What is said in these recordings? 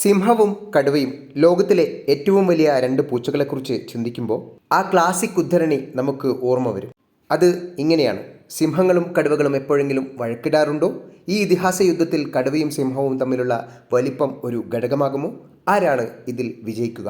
സിംഹവും കടുവയും ലോകത്തിലെ ഏറ്റവും വലിയ രണ്ട് പൂച്ചകളെക്കുറിച്ച് ചിന്തിക്കുമ്പോൾ ആ ക്ലാസിക് ഉദ്ധരണി നമുക്ക് ഓർമ്മ വരും. അത് ഇങ്ങനെയാണ്. സിംഹങ്ങളും കടുവകളും എപ്പോഴെങ്കിലും വഴക്കിടാറുണ്ടോ? ഈ ഇതിഹാസ യുദ്ധത്തിൽ കടുവയും സിംഹവും തമ്മിലുള്ള വലിപ്പം ഒരു ഘടകമാകുമോ? ആരാണ് ഇതിൽ വിജയിക്കുക?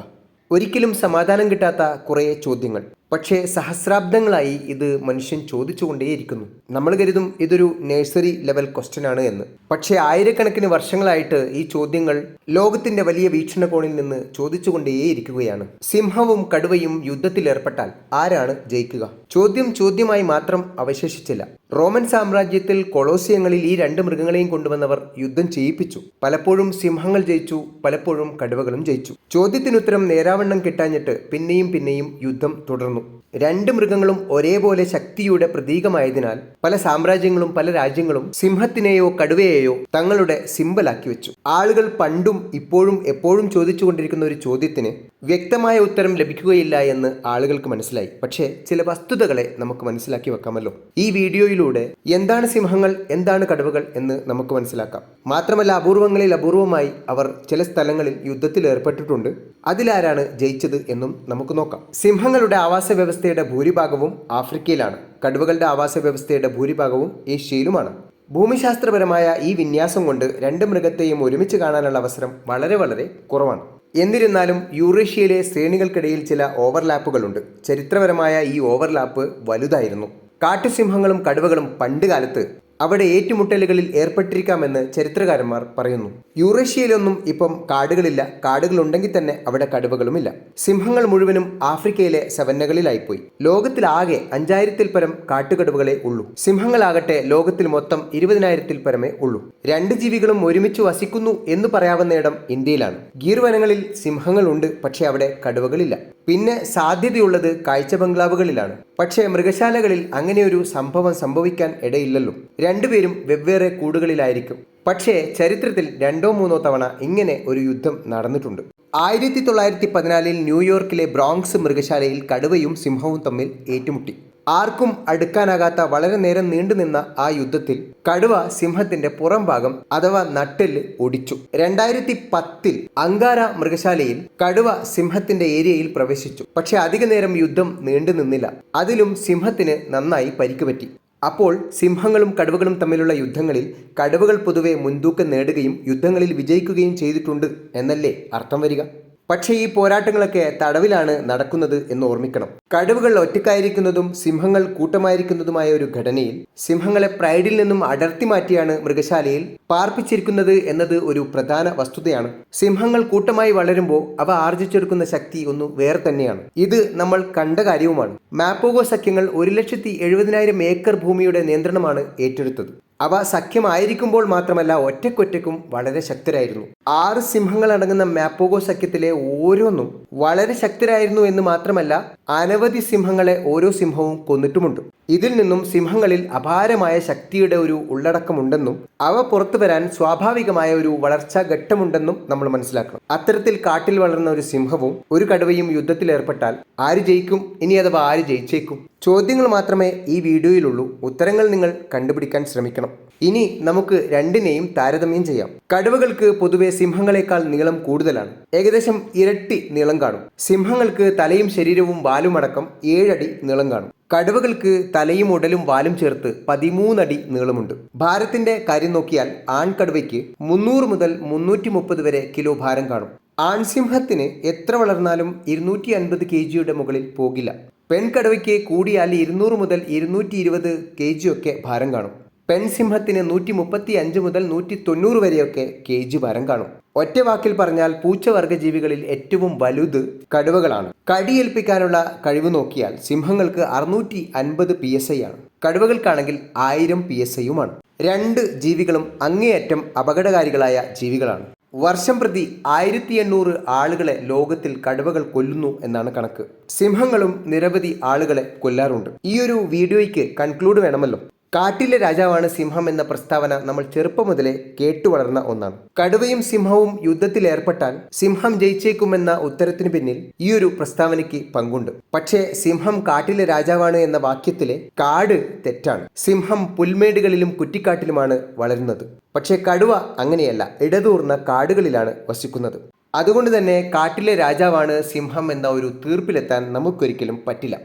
ഒരിക്കലും സമാധാനം കിട്ടാത്ത കുറേ ചോദ്യങ്ങൾ. പക്ഷേ സഹസ്രാബ്ദങ്ങളായി ഇത് മനുഷ്യൻ ചോദിച്ചുകൊണ്ടേയിരിക്കുന്നു. നമ്മൾ കരുതും ഇതൊരു നഴ്സറി ലെവൽ ക്വസ്റ്റ്യൻ ആണ് എന്ന്. പക്ഷേ ആയിരക്കണക്കിന് വർഷങ്ങളായിട്ട് ഈ ചോദ്യങ്ങൾ ലോകത്തിന്റെ വലിയ വീക്ഷണകോണിൽ നിന്ന് ചോദിച്ചുകൊണ്ടേയിരിക്കുകയാണ്. സിംഹവും കടുവയും യുദ്ധത്തിൽ ഏർപ്പെട്ടാൽ ആരാണ് ജയിക്കുക? ചോദ്യം ചോദ്യമായി മാത്രം അവശേഷിച്ചില്ല. റോമൻ സാമ്രാജ്യത്തിൽ കൊളോസിയങ്ങളിൽ ഈ രണ്ട് മൃഗങ്ങളെയും കൊണ്ടുവന്നവർ യുദ്ധം ചെയ്യിപ്പിച്ചു. പലപ്പോഴും സിംഹങ്ങൾ ജയിച്ചു പലപ്പോഴും കടുവകളും ജയിച്ചു. ചോദ്യത്തിനുത്തരം നേരാവണ്ണം കിട്ടാഞ്ഞിട്ട് പിന്നെയും പിന്നെയും യുദ്ധം തുടർന്നു. രണ്ട് മൃഗങ്ങളും ഒരേപോലെ ശക്തിയുടെ പ്രതീകമായതിനാൽ പല സാമ്രാജ്യങ്ങളും പല രാജ്യങ്ങളും സിംഹത്തിനെയോ കടുവയെയോ തങ്ങളുടെ സിമ്പലാക്കി വെച്ചു. ആളുകൾ പണ്ടും ഇപ്പോഴും എപ്പോഴും ചോദിച്ചുകൊണ്ടിരിക്കുന്ന ഒരു ചോദ്യത്തിന് വ്യക്തമായ ഉത്തരം ലഭിക്കുകയില്ല എന്ന് ആളുകൾക്ക് മനസ്സിലായി. പക്ഷേ ചില വസ്തുതകളെ നമുക്ക് മനസ്സിലാക്കി വെക്കാമല്ലോ. ഈ വീഡിയോയിലൂടെ എന്താണ് സിംഹങ്ങൾ എന്താണ് കടുവകൾ എന്ന് നമുക്ക് മനസ്സിലാക്കാം. മാത്രമല്ല അപൂർവങ്ങളിൽ അപൂർവമായി അവർ ചില സ്ഥലങ്ങളിൽ യുദ്ധത്തിൽ ഏർപ്പെട്ടിട്ടുണ്ട്. അതിലാരാണ് ജയിച്ചത് എന്നും നമുക്ക് നോക്കാം. സിംഹങ്ങളുടെ ആവാസ വ്യവസ്ഥയുടെ ഭൂരിഭാഗവും ആഫ്രിക്കയിലാണ്. കടുവകളുടെ ആവാസ വ്യവസ്ഥയുടെ ഭൂരിഭാഗവും ഏഷ്യയിലുമാണ്. ഭൂമിശാസ്ത്രപരമായ ഈ വിന്യാസം കൊണ്ട് രണ്ട് മൃഗത്തെയും ഒരുമിച്ച് കാണാനുള്ള അവസരം വളരെ വളരെ കുറവാണ്. എന്നിരുന്നാലും യൂറേഷ്യയിലെ ശ്രേണികൾക്കിടയിൽ ചില ഓവർലാപ്പുകളുണ്ട്. ചരിത്രപരമായ ഈ ഓവർലാപ്പ് വലുതായിരുന്നു. കാട്ടുസിംഹങ്ങളും കടുവകളും പണ്ടുകാലത്ത് അവിടെ ഏറ്റുമുട്ടലുകളിൽ ഏർപ്പെട്ടിരിക്കാമെന്ന് ചരിത്രകാരന്മാർ പറയുന്നു. യൂറേഷ്യയിലൊന്നും ഇപ്പം കാടുകളില്ല. കാടുകളുണ്ടെങ്കിൽ തന്നെ അവിടെ കടുവകളുമില്ല. സിംഹങ്ങൾ മുഴുവനും ആഫ്രിക്കയിലെ സവന്നകളിലായിപ്പോയി. ലോകത്തിലാകെ അഞ്ചായിരത്തിൽ പരം കാട്ടുകടുവകളെ ഉള്ളൂ. സിംഹങ്ങളാകട്ടെ ലോകത്തിൽ മൊത്തം ഇരുപതിനായിരത്തിൽ പരമേ ഉള്ളൂ. രണ്ട് ജീവികളും ഒരുമിച്ച് വസിക്കുന്നു എന്ന് പറയാവുന്ന പറയാവുന്നയിടം ഇന്ത്യയിലാണ്. ഗീർവനങ്ങളിൽ സിംഹങ്ങളുണ്ട് പക്ഷേ അവിടെ കടുവകളില്ല. പിന്നെ സാധ്യതയുള്ളത് കാഴ്ച ബംഗ്ലാവുകളിലാണ്. പക്ഷേ മൃഗശാലകളിൽ അങ്ങനെയൊരു സംഭവം സംഭവിക്കാൻ ഇടയില്ലല്ലോ. രണ്ടുപേരും വെവ്വേറെ കൂടുകളിലായിരിക്കും. പക്ഷേ ചരിത്രത്തിൽ രണ്ടോ മൂന്നോ തവണ ഇങ്ങനെ ഒരു യുദ്ധം നടന്നിട്ടുണ്ട്. ആയിരത്തി തൊള്ളായിരത്തി പതിനാലിൽ ന്യൂയോർക്കിലെ ബ്രോങ്സ് മൃഗശാലയിൽ കടുവയും സിംഹവും തമ്മിൽ ഏറ്റുമുട്ടി. ആർക്കും അടുക്കാനാകാത്ത വളരെ നേരം നീണ്ടുനിന്ന ആ യുദ്ധത്തിൽ കടുവ സിംഹത്തിന്റെ പുറം ഭാഗം അഥവാ നട്ടെല്ല് ഒടിച്ചു. രണ്ടായിരത്തി പത്തിൽ അങ്കാര മൃഗശാലയിൽ കടുവ സിംഹത്തിന്റെ ഏരിയയിൽ പ്രവേശിച്ചു. പക്ഷെ അധിക നേരം യുദ്ധം നീണ്ടു നിന്നില്ല. അതിലും സിംഹത്തിന് നന്നായി പരിക്ക് പറ്റി. അപ്പോൾ സിംഹങ്ങളും കടുവകളും തമ്മിലുള്ള യുദ്ധങ്ങളിൽ കടുവകൾ പൊതുവെ മുൻതൂക്കം നേടുകയും യുദ്ധങ്ങളിൽ വിജയിക്കുകയും ചെയ്തിട്ടുണ്ട് എന്നല്ലേ അർത്ഥം വരിക? പക്ഷേ ഈ പോരാട്ടങ്ങളൊക്കെ തടവിലാണ് നടക്കുന്നത് എന്ന് ഓർമ്മിക്കണം. കടുവകൾ ഒറ്റക്കായിരിക്കുന്നതും സിംഹങ്ങൾ കൂട്ടമായിരിക്കുന്നതുമായ ഒരു ഘടനയിൽ സിംഹങ്ങളെ പ്രൈഡിൽ നിന്നും അടർത്തി മാറ്റിയാണ് മൃഗശാലയിൽ പാർപ്പിച്ചിരിക്കുന്നത് എന്നത് ഒരു പ്രധാന വസ്തുതയാണ്. സിംഹങ്ങൾ കൂട്ടമായി വളരുമ്പോൾ അവ ആർജിച്ചെടുക്കുന്ന ശക്തി ഒന്ന് വേറെ തന്നെയാണ്. ഇത് നമ്മൾ കണ്ട കാര്യവുമാണ്. മാപ്പോഗോ സഖ്യങ്ങൾ ഒരു ലക്ഷത്തി എഴുപതിനായിരം ഏക്കർ ഭൂമിയുടെ നിയന്ത്രണമാണ് ഏറ്റെടുത്തത്. അവ സഖ്യമായിരിക്കുമ്പോൾ മാത്രമല്ല ഒറ്റക്കൊറ്റക്കും വളരെ ശക്തരായിരുന്നു. ആറ് സിംഹങ്ങൾ അടങ്ങുന്ന മാപ്പോഗോ സഖ്യത്തിലെ ഓരോന്നും വളരെ ശക്തരായിരുന്നു എന്ന് മാത്രമല്ല അനവധി സിംഹങ്ങളെ ഓരോ സിംഹവും കൊന്നിട്ടുമുണ്ട്. ഇതിൽ നിന്നും സിംഹങ്ങളിൽ അപാരമായ ശക്തിയുടെ ഒരു ഉള്ളടക്കമുണ്ടെന്നും അവ പുറത്തു വരാൻ സ്വാഭാവികമായ ഒരു വളർച്ചാ ഘട്ടമുണ്ടെന്നും നമ്മൾ മനസ്സിലാക്കണം. അത്തരത്തിൽ കാട്ടിൽ വളർന്ന ഒരു സിംഹവും ഒരു കടുവയും യുദ്ധത്തിൽ ഏർപ്പെട്ടാൽ ആര് ജയിക്കും? ഇനി അഥവാ ആര് ജയിച്ചേക്കും? ചോദ്യങ്ങൾ മാത്രമേ ഈ വീഡിയോയിലുള്ളൂ. ഉത്തരങ്ങൾ നിങ്ങൾ കണ്ടുപിടിക്കാൻ ശ്രമിക്കണം. ഇനി നമുക്ക് രണ്ടിനെയും താരതമ്യം ചെയ്യാം. കടുവകൾക്ക് പൊതുവെ സിംഹങ്ങളെക്കാൾ നീളം കൂടുതലാണ്. ഏകദേശം ഇരട്ടി നീളം കാണും. സിംഹങ്ങൾക്ക് തലയും ശരീരവും വാലും അടക്കം ഏഴടി നീളം കാണും. കടുവകൾക്ക് തലയും ഉടലും വാലും ചേർത്ത് പതിമൂന്നടി നീളമുണ്ട്. ഭാരത്തിന്റെ കാര്യം നോക്കിയാൽ ആൺകടുവയ്ക്ക് മുന്നൂറ് മുതൽ മുന്നൂറ്റി മുപ്പത് വരെ കിലോ ഭാരം കാണും. ആൺസിംഹത്തിന് എത്ര വളർന്നാലും ഇരുന്നൂറ്റി അൻപത് കെ ജിയുടെ മുകളിൽ പോകില്ല. പെൺകടുവയ്ക്ക് കൂടിയാൽ ഇരുന്നൂറ് മുതൽ ഇരുന്നൂറ്റി ഇരുപത് കെ ജിയൊക്കെ ഭാരം കാണും. പെൺസിംഹത്തിന് നൂറ്റി മുപ്പത്തി അഞ്ച് മുതൽ നൂറ്റി തൊണ്ണൂറ് വരെയൊക്കെ കെ ജി ഭാരം കാണും. ഒറ്റ വാക്കിൽ പറഞ്ഞാൽ പൂച്ചവർഗ ജീവികളിൽ ഏറ്റവും വലുത് കടുവകളാണ്. കടിയേൽപ്പിക്കാനുള്ള കഴിവ് നോക്കിയാൽ സിംഹങ്ങൾക്ക് അറുന്നൂറ്റി അൻപത് പി എസ് ഐ ആണ്. കടുവകൾക്കാണെങ്കിൽ ആയിരം പി എസ് ഐയുമാണ് രണ്ട് ജീവികളും അങ്ങേയറ്റം അപകടകാരികളായ ജീവികളാണ്. വർഷം പ്രതി ആയിരത്തി എണ്ണൂറ് ആളുകളെ ലോകത്തിൽ കടുവകൾ കൊല്ലുന്നു എന്നാണ് കണക്ക്. സിംഹങ്ങളും നിരവധി ആളുകളെ കൊല്ലാറുണ്ട്. ഈ ഒരു വീഡിയോയ്ക്ക് കൺക്ലൂഡ് വേണമല്ലോ. കാട്ടിലെ രാജാവാണ് സിംഹം എന്ന പ്രസ്താവന നമ്മൾ ചെറുപ്പം മുതലേ കേട്ടു വളർന്ന ഒന്നാണ്. കടുവയും സിംഹവും യുദ്ധത്തിൽ ഏർപ്പെട്ടാൽ സിംഹം ജയിച്ചേക്കുമെന്ന ഉത്തരത്തിന് പിന്നിൽ ഈ ഒരു പ്രസ്താവനയ്ക്ക് പങ്കുണ്ട്. പക്ഷേ സിംഹം കാട്ടിലെ രാജാവാണ് എന്ന വാക്യത്തിലെ കാട് തെറ്റാണ്. സിംഹം പുൽമേടുകളിലും കുറ്റിക്കാട്ടിലുമാണ് വളരുന്നത്. പക്ഷേ കടുവ അങ്ങനെയല്ല ഇടതൂർന്ന കാടുകളിലാണ് വസിക്കുന്നത്. അതുകൊണ്ട് തന്നെ കാട്ടിലെ രാജാവാണ് സിംഹം എന്ന ഒരു തീർപ്പിലെത്താൻ നമുക്കൊരിക്കലും പറ്റില്ല.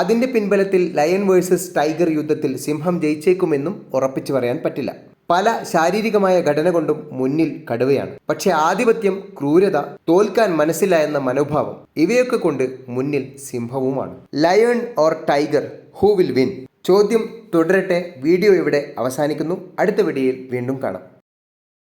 അതിന്റെ പിൻബലത്തിൽ ലയൺ വേഴ്സസ് ടൈഗർ യുദ്ധത്തിൽ സിംഹം ജയിച്ചേക്കുമെന്നും ഉറപ്പിച്ചു പറയാൻ പറ്റില്ല. പല ശാരീരികമായ ഘടന കൊണ്ടും മുന്നിൽ കടുവയാണ്. പക്ഷേ ആധിപത്യം ക്രൂരത തോൽക്കാൻ മനസ്സില്ല എന്ന മനോഭാവം ഇവയൊക്കെ കൊണ്ട് മുന്നിൽ സിംഹവുമാണ്. Lion or tiger who will win ചോദ്യം തുടരട്ടെ വീഡിയോ ഇവിടെ അവസാനിക്കുന്നു. അടുത്ത വീഡിയോയിൽ വീണ്ടും കാണാം.